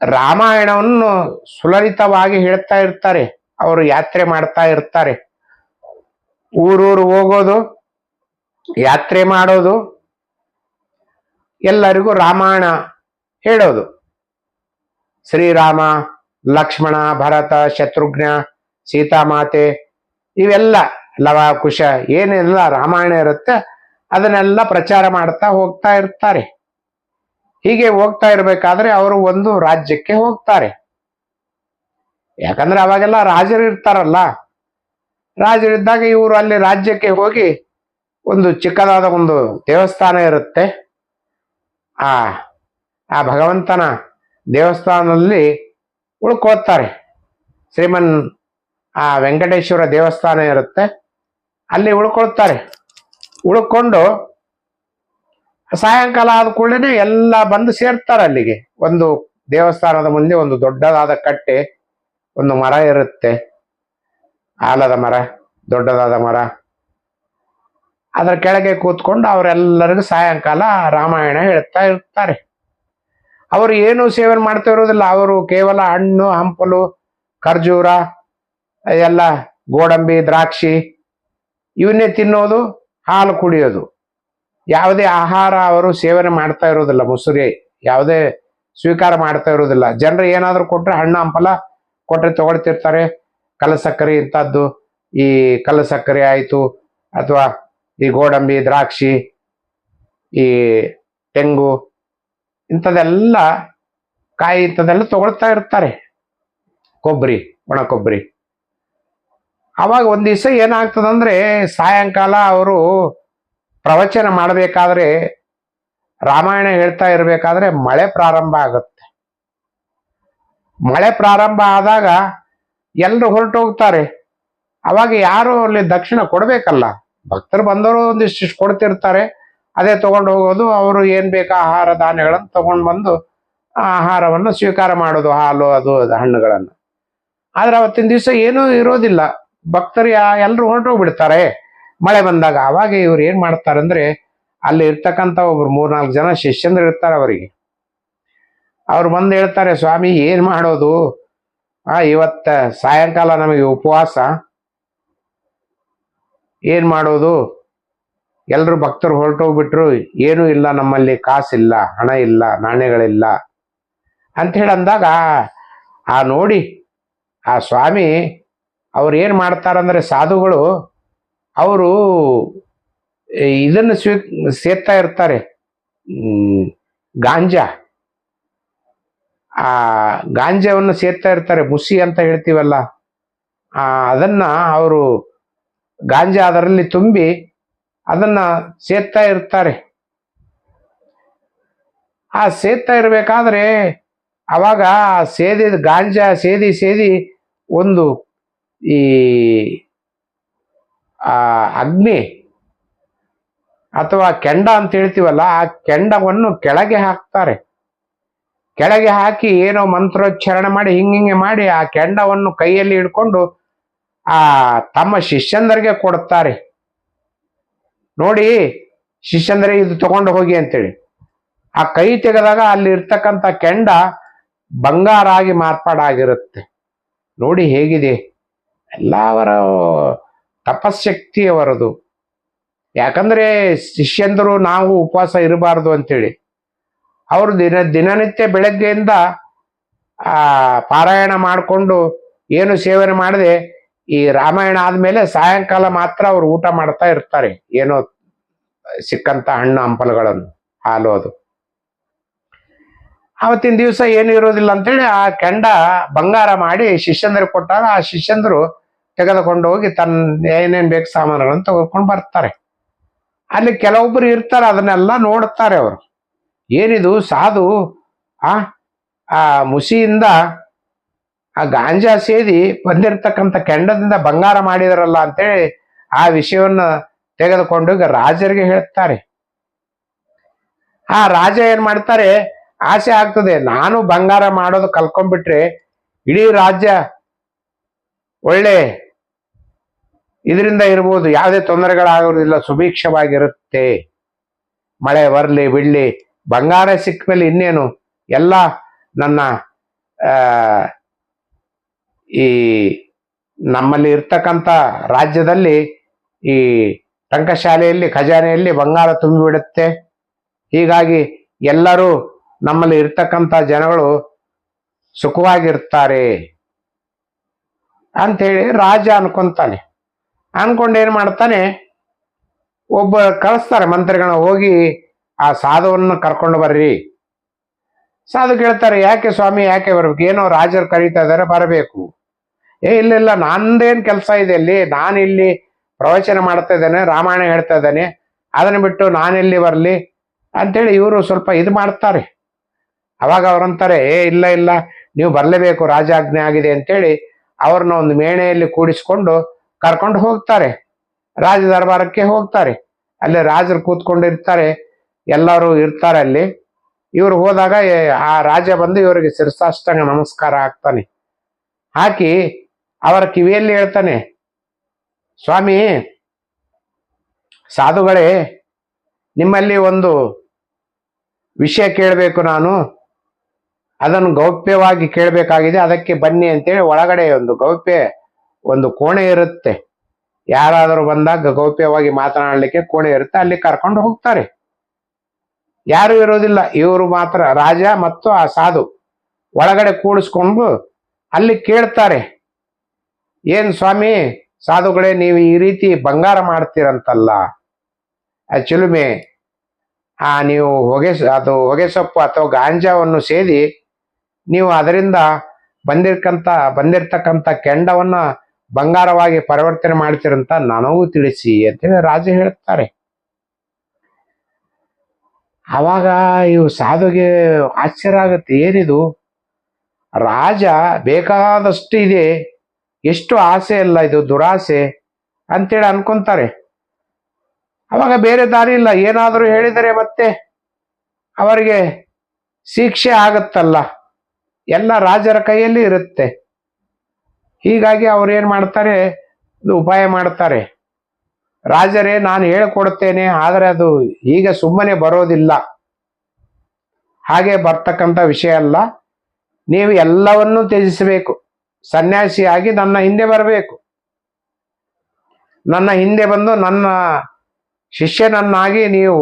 ರಾಮಾಯಣವನ್ನು ಸುಲಲಿತವಾಗಿ ಹೇಳ್ತಾ ಇರ್ತಾರೆ. ಅವರು ಯಾತ್ರೆ ಮಾಡ್ತಾ ಇರ್ತಾರೆ. ಊರೂರು ಹೋಗೋದು, ಯಾತ್ರೆ ಮಾಡೋದು, ಎಲ್ಲರಿಗೂ ರಾಮಾಯಣ ಹೇಳೋದು. ಶ್ರೀರಾಮ, ಲಕ್ಷ್ಮಣ, ಭರತ, ಶತ್ರುಘ್ನ, ಸೀತಾಮಾತೆ, ಇವೆಲ್ಲ ಲವ ಕುಶ ಏನೆಲ್ಲ ರಾಮಾಯಣ ಇರುತ್ತೆ ಅದನ್ನೆಲ್ಲ ಪ್ರಚಾರ ಮಾಡ್ತಾ ಹೋಗ್ತಾ ಇರ್ತಾರೆ. ಹೀಗೆ ಹೋಗ್ತಾ ಇರಬೇಕಾದ್ರೆ ಅವರು ಒಂದು ರಾಜ್ಯಕ್ಕೆ ಹೋಗ್ತಾರೆ. ಯಾಕಂದ್ರೆ ಅವಾಗೆಲ್ಲ ರಾಜರು ಇರ್ತಾರಲ್ಲ. ರಾಜರಿದ್ದಾಗ ಇವರು ಅಲ್ಲಿ ರಾಜ್ಯಕ್ಕೆ ಹೋಗಿ ಒಂದು ಚಿಕ್ಕದಾದ ಒಂದು ದೇವಸ್ಥಾನ ಇರುತ್ತೆ. ಆ ಆ ಭಗವಂತನ ದೇವಸ್ಥಾನದಲ್ಲಿ ಉಳ್ಕೋತಾರೆ. ಶ್ರೀಮನ್, ಆ ವೆಂಕಟೇಶ್ವರ ದೇವಸ್ಥಾನ ಇರುತ್ತೆ. ಅಲ್ಲಿ ಉಳ್ಕೊಳ್ತಾರೆ. ಉಳ್ಕೊಂಡು ಸಾಯಂಕಾಲ ಆದ ಕೂಡಲೇ ಎಲ್ಲ ಬಂದು ಸೇರ್ತಾರೆ ಅಲ್ಲಿಗೆ. ಒಂದು ದೇವಸ್ಥಾನದ ಮುಂದೆ ಒಂದು ದೊಡ್ಡದಾದ ಕಟ್ಟೆ, ಒಂದು ಮರ ಇರುತ್ತೆ. ಆಲದ ಮರ, ದೊಡ್ಡದಾದ ಮರ. ಅದರ ಕೆಳಗೆ ಕೂತ್ಕೊಂಡು ಅವರೆಲ್ಲರಿಗೂ ಸಾಯಂಕಾಲ ರಾಮಾಯಣ ಹೇಳ್ತಾ ಇರ್ತಾರೆ. ಅವರು ಏನು ಸೇವನೆ ಮಾಡ್ತಾ ಇರೋದಿಲ್ಲ ಅವರು ಕೇವಲ ಹಣ್ಣು, ಹಂಪಲು, ಖರ್ಜೂರ, ಎಲ್ಲ ಗೋಡಂಬಿ, ದ್ರಾಕ್ಷಿ ಇವನ್ನೇ ತಿನ್ನೋದು, ಹಾಲು ಕುಡಿಯೋದು. ಯಾವುದೇ ಆಹಾರ ಅವರು ಸೇವನೆ ಮಾಡ್ತಾ ಇರೋದಿಲ್ಲ ಮುಸುರಿ, ಯಾವುದೇ ಸ್ವೀಕಾರ ಮಾಡ್ತಾ ಇರೋದಿಲ್ಲ ಜನರು ಏನಾದರೂ ಕೊಟ್ಟರೆ ಹಣ್ಣು, ಹಂಪಲ ಕೊಟ್ಟರೆ ತಗೊಳ್ತಿರ್ತಾರೆ. ಕಲ್ಲ ಸಕ್ಕರೆ ಇಂಥದ್ದು, ಈ ಕಲ್ಲ ಸಕ್ಕರೆ ಆಯಿತು, ಅಥವಾ ಈ ಗೋಡಂಬಿ, ದ್ರಾಕ್ಷಿ, ಈ ತೆಂಗು ಇಂಥದೆಲ್ಲ ಕಾಯಿ ಇಂಥದ್ದೆಲ್ಲ ತಗೊಳ್ತಾ ಇರ್ತಾರೆ. ಕೊಬ್ಬರಿ, ಒಣ ಕೊಬ್ಬರಿ. ಅವಾಗ ಒಂದು ದಿವಸ ಏನಾಗ್ತದಂದ್ರೆ ಸಾಯಂಕಾಲ ಅವರು ಪ್ರವಚನ ಮಾಡಬೇಕಾದ್ರೆ ರಾಮಾಯಣ ಹೇಳ್ತಾ ಇರಬೇಕಾದ್ರೆ ಮಳೆ ಪ್ರಾರಂಭ ಆಗುತ್ತೆ. ಮಳೆ ಪ್ರಾರಂಭ ಆದಾಗ ಎಲ್ಲರೂ ಹೊರಟೋಗ್ತಾರೆ. ಅವಾಗ ಯಾರು ಅಲ್ಲಿ ದಕ್ಷಿಣ ಕೊಡಬೇಕಲ್ಲ? ಭಕ್ತರು ಬಂದವರು ಒಂದಿಷ್ಟು ಕೊಡ್ತಿರ್ತಾರೆ. ಅದೇ ತಗೊಂಡು ಹೋಗೋದು, ಅವರು ಏನು ಬೇಕು ಆಹಾರ ಧಾನ್ಯಗಳನ್ನು ತಗೊಂಡು ಬಂದು ಆಹಾರವನ್ನು ಸ್ವೀಕಾರ ಮಾಡೋದು, ಹಾಲು ಅದು ಹಣ್ಣುಗಳನ್ನು. ಆದರೆ ಅವತ್ತಿನ ದಿವಸ ಏನೂ ಇರೋದಿಲ್ಲ. ಭಕ್ತರು ಎಲ್ಲರೂ ಹೊರಟೋಗ್ಬಿಡ್ತಾರೆ. ಮಳೆ ಬಂದಾಗ ಅವಾಗ ಇವ್ರು ಏನ್ ಮಾಡ್ತಾರೆ ಅಂದ್ರೆ ಅಲ್ಲಿ ಇರ್ತಕ್ಕಂಥ ಒಬ್ರು ಮೂರ್ನಾಲ್ಕು ಜನ ಶಿಷ್ಯಂದ್ರು ಇರ್ತಾರೆ ಅವರಿಗೆ. ಅವ್ರು ಬಂದು ಹೇಳ್ತಾರೆ, ಸ್ವಾಮಿ, ಏನ್ ಮಾಡೋದು? ಆ, ಇವತ್ತ ಸಾಯಂಕಾಲ ನಮಗೆ ಉಪವಾಸ. ಏನ್ ಮಾಡೋದು? ಎಲ್ಲರೂ ಭಕ್ತರು ಹೊರಟೋಗ್ಬಿಟ್ರು, ಏನೂ ಇಲ್ಲ, ನಮ್ಮಲ್ಲಿ ಕಾಸಿಲ್ಲ, ಹಣ ಇಲ್ಲ, ನಾಣ್ಯಗಳಿಲ್ಲ. ಅಂತ ಹೇಳಿ ಆ ನೋಡಿ, ಆ ಸ್ವಾಮಿ ಅವ್ರು ಏನ್ ಮಾಡ್ತಾರಂದ್ರೆ ಸಾಧುಗಳು ಅವರು ಇದನ್ನು ಸ್ವೀ ಸೇರ್ತಾ ಇರ್ತಾರೆ. ಗಾಂಜಾ. ಆ, ಗಾಂಜಾವನ್ನು ಸೇರ್ತಾ ಇರ್ತಾರೆ ಮುಸಿ ಅಂತ ಹೇಳ್ತೀವಲ್ಲ. ಆ, ಅದನ್ನ ಅವರು ಗಾಂಜಾ ಅದರಲ್ಲಿ ತುಂಬಿ ಅದನ್ನ ಸೇರ್ತಾ ಇರ್ತಾರೆ. ಆ ಸೇರ್ತಾ ಇರಬೇಕಾದ್ರೆ ಅವಾಗ ಆ ಸೇದಿದ ಗಾಂಜಾ ಸೇದಿ ಸೇದಿ ಒಂದು ಈ, ಆ ಅಗ್ನಿ ಅಥವಾ ಕೆಂಡ ಅಂತ ಹೇಳ್ತೀವಲ್ಲ, ಆ ಕೆಂಡವನ್ನು ಕೆಳಗೆ ಹಾಕ್ತಾರೆ. ಕೆಳಗೆ ಹಾಕಿ ಏನೋ ಮಂತ್ರೋಚ್ಚಾರಣೆ ಮಾಡಿ ಹಿಂಗಿಂಗೆ ಮಾಡಿ ಆ ಕೆಂಡವನ್ನು ಕೈಯಲ್ಲಿ ಹಿಡ್ಕೊಂಡು ಆ ತಮ್ಮ ಶಿಷ್ಯಂದರಿಗೆ ಕೊಡುತ್ತಾರೆ. ನೋಡಿ, ಶಿಷ್ಯಂದರೆ ಇದು ತಗೊಂಡು ಹೋಗಿ ಅಂತೇಳಿ. ಆ ಕೈ ತೆಗೆದಾಗ ಅಲ್ಲಿ ಇರ್ತಕ್ಕಂಥ ಕೆಂಡ ಬಂಗಾರ ಆಗಿ ಮಾರ್ಪಾಡಾಗಿರುತ್ತೆ. ನೋಡಿ ಹೇಗಿದೆ. ಎಲ್ಲ ಅವರ ತಪಶಕ್ತಿ ಅವರದು ಯಾಕಂದ್ರೆ ಶಿಷ್ಯಂದರು ನಾವು ಉಪವಾಸ ಇರಬಾರ್ದು ಅಂತೇಳಿ. ಅವರು ದಿನ, ದಿನನಿತ್ಯ ಬೆಳಗ್ಗೆಯಿಂದ, ಆ, ಪಾರಾಯಣ ಮಾಡಿಕೊಂಡು ಏನು ಸೇವನೆ ಮಾಡದೆ ಈ ರಾಮಾಯಣ ಆದ್ಮೇಲೆ ಸಾಯಂಕಾಲ ಮಾತ್ರ ಅವರು ಊಟ ಮಾಡ್ತಾ ಇರ್ತಾರೆ. ಏನೋ ಸಿಕ್ಕಂತ ಹಣ್ಣು, ಹಂಪಲುಗಳನ್ನು, ಹಾಲು ಅದು. ಅವತ್ತಿನ ದಿವಸ ಏನು ಇರೋದಿಲ್ಲ ಅಂತೇಳಿ ಆ ಕೆಂಡ ಬಂಗಾರ ಮಾಡಿ ಶಿಷ್ಯಂದ್ರಿಗೆ ಕೊಟ್ಟಾಗ ಆ ಶಿಷ್ಯಂದ್ರು ತೆಗೆದುಕೊಂಡು ಹೋಗಿ ತನ್ನ ಏನೇನು ಬೇಕು ಸಾಮಾನುಗಳನ್ನು ತೆಗೆದುಕೊಂಡು ಬರ್ತಾರೆ. ಅಲ್ಲಿ ಕೆಲವೊಬ್ಬರು ಇರ್ತಾರೆ, ಅದನ್ನೆಲ್ಲ ನೋಡುತ್ತಾರೆ ಅವರು. ಏನಿದು ಸಾಧು, ಆ ಆ ಮುಸಿಯಿಂದ ಆ ಗಾಂಜಾ ಸೇದಿ ಬಂದಿರತಕ್ಕಂಥ ಕೆಂಡದಿಂದ ಬಂಗಾರ ಮಾಡಿದಾರಲ್ಲ ಅಂತೇಳಿ ಆ ವಿಷಯವನ್ನ ತೆಗೆದುಕೊಂಡು ಈಗ ರಾಜರಿಗೆ ಹೇಳ್ತಾರೆ. ಆ ರಾಜ ಏನ್ ಮಾಡ್ತಾರೆ, ಆಸೆ ಆಗ್ತದೆ, ನಾನು ಬಂಗಾರ ಮಾಡೋದು ಕಲ್ಕೊಂಡ್ಬಿಟ್ರೆ ಇಡೀ ರಾಜ್ಯ ಒಳ್ಳೆ ಇದರಿಂದ ಇರ್ಬೋದು, ಯಾವುದೇ ತೊಂದರೆಗಳಾಗೋದಿಲ್ಲ ಸುಭಿಕ್ಷವಾಗಿರುತ್ತೆ. ಮಳೆ ಬರಲಿ, ಬಿಡಲಿ, ಬಂಗಾರ ಸಿಕ್ಕ ಮೇಲೆ ಇನ್ನೇನು, ಎಲ್ಲ ನನ್ನ ಈ ನಮ್ಮಲ್ಲಿ ಇರ್ತಕ್ಕಂಥ ರಾಜ್ಯದಲ್ಲಿ ಈ ಟಂಕಶಾಲೆಯಲ್ಲಿ ಖಜಾನೆಯಲ್ಲಿ ಬಂಗಾರ ತುಂಬಿಬಿಡುತ್ತೆ. ಹೀಗಾಗಿ ಎಲ್ಲರೂ ನಮ್ಮಲ್ಲಿ ಇರ್ತಕ್ಕಂಥ ಜನಗಳು ಸುಖವಾಗಿರ್ತಾರೆ. ಅಂಥೇಳಿ ರಾಜ ಅನ್ಕೊಂತಾನೆ. ಅನ್ಕೊಂಡು ಏನ್ ಮಾಡ್ತಾನೆ, ಒಬ್ಬ ಕಳಿಸ್ತಾರೆ ಮಂತ್ರಿಗಳನ್ನ ಹೋಗಿ, ಆ ಸಾಧುವನ್ನು ಕರ್ಕೊಂಡು ಬರ್ರಿ. ಸಾಧು ಕೇಳ್ತಾರೆ, ಯಾಕೆ ಸ್ವಾಮಿ, ಯಾಕೆ ಬರ್ಬೇಕು? ಏನೋ ರಾಜರು ಕರೀತಾ ಇದಾರೆ, ಬರಬೇಕು. ಏ, ಇಲ್ಲ ಇಲ್ಲ, ನಂದೇನ್ ಕೆಲಸ ಇದೆ ಇಲ್ಲಿ ನಾನು ಇಲ್ಲಿ ಪ್ರವಚನ ಮಾಡ್ತಾ ಇದ್ದೇನೆ, ರಾಮಾಯಣ ಹೇಳ್ತಾ ಇದ್ದೇನೆ, ಅದನ್ನ ಬಿಟ್ಟು ನಾನೆಲ್ಲಿ ಬರಲಿ? ಅಂತೇಳಿ ಇವರು ಸ್ವಲ್ಪ ಇದು ಮಾಡ್ತಾರೆ. ಅವಾಗ ಅವ್ರಂತಾರೆ ಏ, ಇಲ್ಲ ಇಲ್ಲ, ನೀವು ಬರಲೇಬೇಕು, ರಾಜಾಜ್ಞೆ ಆಗಿದೆ ಅಂತೇಳಿ ಅವ್ರನ್ನ ಒಂದು ಮೇಣೆಯಲ್ಲಿ ಕೂಡಿಸ್ಕೊಂಡು ಕರ್ಕೊಂಡು ಹೋಗ್ತಾರೆ. ರಾಜ ದರ್ಬಾರಕ್ಕೆ ಹೋಗ್ತಾರೆ. ಅಲ್ಲಿ ರಾಜರು ಕೂತ್ಕೊಂಡಿರ್ತಾರೆ. ಎಲ್ಲರೂ ಇರ್ತಾರೆ ಅಲ್ಲಿ. ಇವರು ಹೋದಾಗ ಆ ರಾಜ ಬಂದು ಇವರಿಗೆ ಶಿರಸಾಷ್ಟಾಂಗ ನಮಸ್ಕಾರ ಹಾಕ್ತಾನೆ. ಹಾಕಿ ಅವರ ಕಿವಿಯಲ್ಲಿ ಹೇಳ್ತಾನೆ, ಸ್ವಾಮಿ, ಸಾಧುಗಳೇ, ನಿಮ್ಮಲ್ಲಿ ಒಂದು ವಿಷಯ ಕೇಳಬೇಕು ನಾನು. ಅದನ್ನು ಗೌಪ್ಯವಾಗಿ ಕೇಳಬೇಕಾಗಿದೆ. ಅದಕ್ಕೆ ಬನ್ನಿ ಅಂತೇಳಿ ಒಳಗಡೆ ಒಂದು ಗೌಪ್ಯ ಒಂದು ಕೋಣೆ ಇರುತ್ತೆ. ಯಾರಾದರೂ ಬಂದಾಗ ಗೌಪ್ಯವಾಗಿ ಮಾತನಾಡಲಿಕ್ಕೆ ಕೋಣೆ ಇರುತ್ತೆ, ಅಲ್ಲಿ ಕರ್ಕೊಂಡು ಹೋಗ್ತಾರೆ. ಯಾರು ಇರೋದಿಲ್ಲ, ಇವರು ಮಾತ್ರ ರಾಜ ಮತ್ತು ಆ ಸಾಧು. ಒಳಗಡೆ ಕೂಡಿಸ್ಕೊಂಡು ಅಲ್ಲಿ ಕೇಳ್ತಾರೆ, ಏನ್ ಸ್ವಾಮಿ, ಸಾಧುಗಳೇ, ನೀವು ಈ ರೀತಿ ಬಂಗಾರ ಮಾಡ್ತೀರಂತಲ್ಲ. ಆ ಚಿಲುಮೆ ಆ, ನೀವು ಹೊಗೆ ಅದು ಹೊಗೆ ಸೊಪ್ಪು ಅಥವಾ ಗಾಂಜಾವನ್ನು ಸೇದಿ, ನೀವು ಅದರಿಂದ ಬಂದಿರ್ಕಂತ, ಬಂದಿರ್ತಕ್ಕಂಥ ಕೆಂಡವನ್ನ ಬಂಗಾರವಾಗಿ ಪರಿವರ್ತನೆ ಮಾಡ್ತೀರಂತ ನನಗೂ ತಿಳಿಸಿ ಅಂತೇಳಿ ರಾಜ ಹೇಳ್ತಾರೆ ಆವಾಗ ಇವು ಸಾಧುಗೆ ಆಶ್ಚರ್ಯ ಆಗುತ್ತೆ, ಏನಿದು? ರಾಜ ಬೇಕಾದಷ್ಟು ಇದೆ, ಎಷ್ಟು ಆಸೆ ಇಲ್ಲ ಇದು, ದುರಾಸೆ ಅಂತೇಳಿ ಅನ್ಕೊಂತಾರೆ. ಅವಾಗ ಬೇರೆ ದಾರಿ ಇಲ್ಲ, ಏನಾದರೂ ಹೇಳಿದರೆ ಮತ್ತೆ ಅವರಿಗೆ ಶಿಕ್ಷೆ ಆಗುತ್ತಲ್ಲ, ಎಲ್ಲ ರಾಜರ ಕೈಯಲ್ಲಿ ಇರುತ್ತೆ. ಹೀಗಾಗಿ ಅವ್ರೇನು ಮಾಡ್ತಾರೆ? ಉಪಾಯ ಮಾಡ್ತಾರೆ. ರಾಜರೇ, ನಾನು ಹೇಳ್ಕೊಡ್ತೇನೆ, ಆದರೆ ಅದು ಈಗ ಸುಮ್ಮನೆ ಬರೋದಿಲ್ಲ. ಹಾಗೆ ಬರ್ತಕ್ಕಂಥ ವಿಷಯ ಅಲ್ಲ. ನೀವು ಎಲ್ಲವನ್ನೂ ತ್ಯಜಿಸಬೇಕು. ಸನ್ಯಾಸಿಯಾಗಿ ನನ್ನ ಹಿಂದೆ ಬರಬೇಕು. ನನ್ನ ಹಿಂದೆ ಬಂದು ನನ್ನ ಶಿಷ್ಯನನ್ನಾಗಿ ನೀವು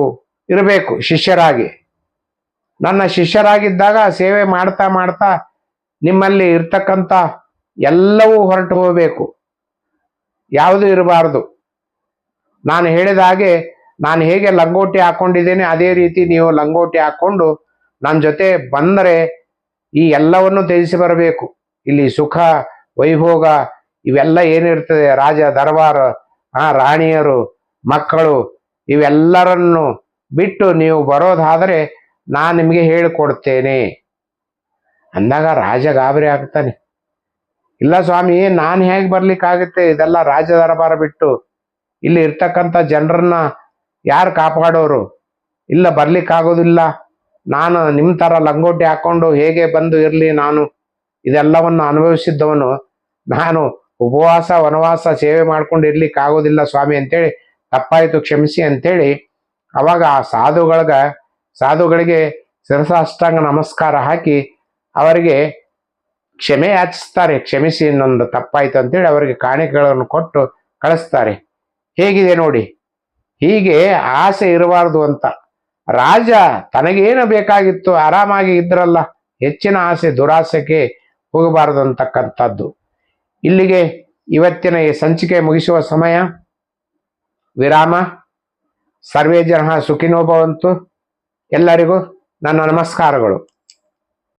ಇರಬೇಕು, ಶಿಷ್ಯರಾಗಿ. ನನ್ನ ಶಿಷ್ಯರಾಗಿದ್ದಾಗ ಸೇವೆ ಮಾಡ್ತಾ ಮಾಡ್ತಾ ನಿಮ್ಮಲ್ಲಿ ಇರ್ತಕ್ಕಂಥ ಎಲ್ಲವೂ ಹೊರಟು ಹೋಗಬೇಕು. ಯಾವುದು ಇರಬಾರದು. ನಾನು ಹೇಳಿದ ಹಾಗೆ ನಾನು ಹೇಗೆ ಲಂಗೋಟಿ ಹಾಕೊಂಡಿದ್ದೇನೆ, ಅದೇ ರೀತಿ ನೀವು ಲಂಗೋಟಿ ಹಾಕೊಂಡು ನನ್ನ ಜೊತೆ ಬಂದರೆ ಈ ಎಲ್ಲವನ್ನು ತ್ಯಜಿಸಿ ಬರಬೇಕು. ಇಲ್ಲಿ ಸುಖ, ವೈಭೋಗ ಇವೆಲ್ಲ ಏನಿರ್ತದೆ? ರಾಜ ದರ್ಬಾರ, ಆ, ರಾಣಿಯರು, ಮಕ್ಕಳು ಇವೆಲ್ಲರನ್ನು ಬಿಟ್ಟು ನೀವು ಬರೋದಾದರೆ ನಾನು ನಿಮಗೆ ಹೇಳಿಕೊಡ್ತೇನೆ. ಅಂದಾಗ ರಾಜ ಗಾಬರಿ ಆಗ್ತಾನೆ. ಇಲ್ಲ ಸ್ವಾಮಿ, ನಾನು ಹೇಗೆ ಬರ್ಲಿಕ್ಕಾಗುತ್ತೆ? ಇದೆಲ್ಲ ರಾಜ ದರಬಾರ ಬಿಟ್ಟು ಇಲ್ಲಿ ಇರ್ತಕ್ಕಂಥ ಜನರನ್ನ ಯಾರು ಕಾಪಾಡೋರು? ಇಲ್ಲ, ಬರ್ಲಿಕ್ಕಾಗೋದಿಲ್ಲ. ನಾನು ನಿಮ್ಮ ಥರ ಲಂಗೋಟಿ ಹಾಕೊಂಡು ಹೇಗೆ ಬಂದು ಇರಲಿ ನಾನು? ಇದೆಲ್ಲವನ್ನು ಅನುಭವಿಸಿದ್ದವನು. ನಾನು ಉಪವಾಸ, ವನವಾಸ ಸೇವೆ ಮಾಡ್ಕೊಂಡು ಇರ್ಲಿಕ್ಕೆ ಆಗೋದಿಲ್ಲ ಸ್ವಾಮಿ ಅಂತೇಳಿ, ತಪ್ಪಾಯಿತು ಕ್ಷಮಿಸಿ ಅಂತೇಳಿ, ಅವಾಗ ಆ ಸಾಧುಗಳಿಗೆ ಸಾಧುಗಳಿಗೆ ಶಿರಸಾಷ್ಟಾಂಗ ನಮಸ್ಕಾರ ಹಾಕಿ ಅವರಿಗೆ ಕ್ಷಮೆ ಯಾಚಿಸ್ತಾರೆ ಕ್ಷಮಿಸಿ ಇನ್ನೊಂದು ತಪ್ಪಾಯ್ತು ಅಂತೇಳಿ ಅವರಿಗೆ ಕಾಣಿಕೆಗಳನ್ನು ಕೊಟ್ಟು ಕಳಿಸ್ತಾರೆ. ಹೇಗಿದೆ ನೋಡಿ? ಹೀಗೆ ಆಸೆ ಇರಬಾರ್ದು ಅಂತ. ರಾಜ ತನಗೇನು ಬೇಕಾಗಿತ್ತು, ಆರಾಮಾಗಿ ಇದ್ರಲ್ಲ, ಹೆಚ್ಚಿನ ಆಸೆ, ದುರಾಸೆಗೆ ಹೋಗಬಾರದು ಅಂತಕ್ಕಂಥದ್ದು. ಇಲ್ಲಿಗೆ ಇವತ್ತಿನ ಈ ಸಂಚಿಕೆ ಮುಗಿಸುವ ಸಮಯ. ವಿರಾಮ. ಸರ್ವೇ ಜನ ಸುಖಿನೋಭವಂತು ಎಲ್ಲರಿಗೂ ನನ್ನ ನಮಸ್ಕಾರಗಳು.